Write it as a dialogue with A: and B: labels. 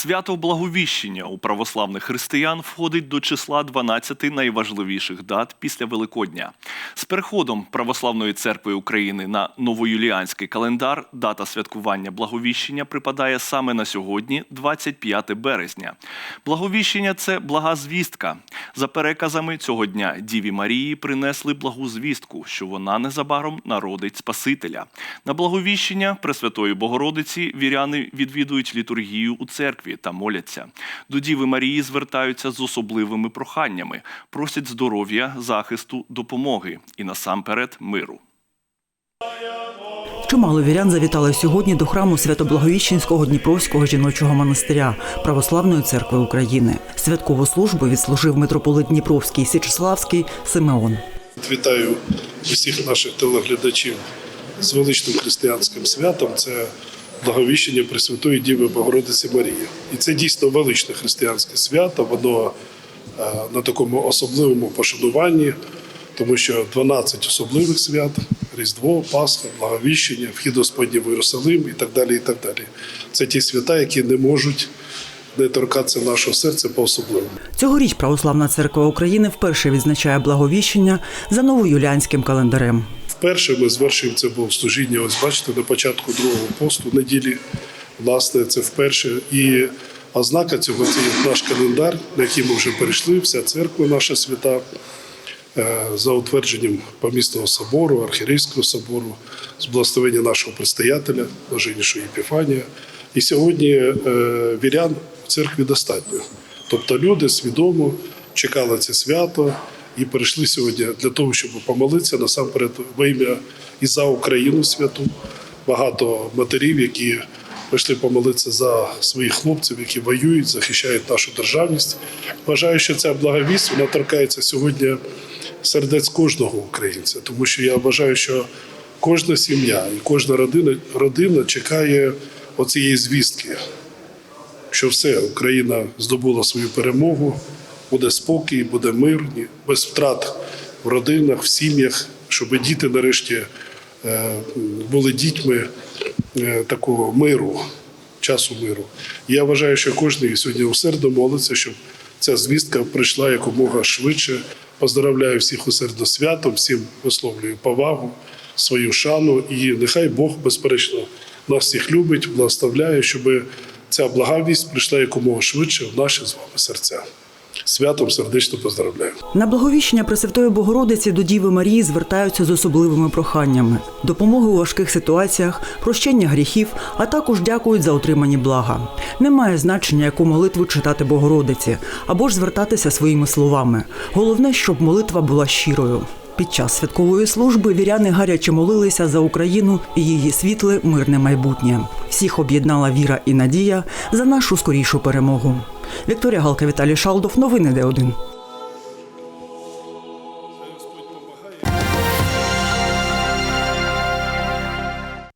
A: Свято Благовіщення у православних християн входить до числа 12 найважливіших дат після Великодня. З переходом Православної церкви України на новоюліанський календар дата святкування Благовіщення припадає саме на сьогодні, 25 березня. Благовіщення це блага звістка. За переказами цього дня Діві Марії принесли благу звістку, що вона незабаром народить Спасителя. На благовіщення Пресвятої Богородиці віряни відвідують літургію у церкві та моляться. До Діви Марії звертаються з особливими проханнями, просять здоров'я, захисту, допомоги і насамперед миру.
B: Чимало вірян завітали сьогодні до храму Свято-Благовіщенського Дніпровського жіночого монастиря Православної церкви України. Святкову службу відслужив митрополит Дніпровський Січеславський Симеон.
C: Вітаю усіх наших телеглядачів з величним християнським святом. Це благовіщення Пресвятої Діви Богородиці Марії. І це дійсно величне християнське свято. Воно е, на такому особливому пошануванні, тому що 12 особливих свят: Різдво, Пасха, Благовіщення, вхід Господній в Єрусалим і так далі. І так далі. Це ті свята, які не можуть не торкатися нашого серця по особливому.
B: Цьогоріч Православна церква України вперше відзначає благовіщення за новоюліанським календарем.
C: Вперше ми звершуємо це богослужіння. Ось бачите, на початку другого посту неділі. Власне, це вперше. І ознака цього це є наш календар, на який ми вже перейшли. Вся церква наша свята е, за утвердженням помісного собору, архірейського собору, з благословення нашого предстоятеля, блаженнішого Єпіфанія. І сьогодні е, вірян в церкві достатньо. Тобто люди свідомо чекали це свято і перейшли сьогодні для того, щоб помолитися насамперед во ім'я і за Україну святу. Багато матерів, які прийшли помолитися за своїх хлопців, які воюють, захищають нашу державність. Вважаю, що ця благовість вона торкається сьогодні сердець кожного українця, тому що я вважаю, що кожна сім'я і кожна родина, родина чекає оцієї звістки, що все, Україна здобула свою перемогу, буде спокій, буде мирні, без втрат в родинах, в сім'ях, щоб діти нарешті е, були дітьми е, такого миру, часу миру. Я вважаю, що кожен сьогодні усердно молиться, щоб ця звістка прийшла якомога швидше. Поздравляю всіх усердно святом, всім висловлюю повагу, свою шану. І нехай Бог, безперечно, нас всіх любить, благословляє, щоб ця благовість прийшла якомога швидше в наші з вами серця. Святом сердечно поздравляю.
B: На благовіщення Пресвятої Богородиці до Діви Марії звертаються з особливими проханнями: допомоги у важких ситуаціях, прощення гріхів, а також дякують за отримані блага. Немає значення, яку молитву читати Богородиці або ж звертатися своїми словами. Головне, щоб молитва була щирою. Під час святкової служби віряни гаряче молилися за Україну і її світле мирне майбутнє. Всіх об'єднала віра і надія за нашу скорішу перемогу. Вікторія Галка, Віталій Шалдов. Новини Д1.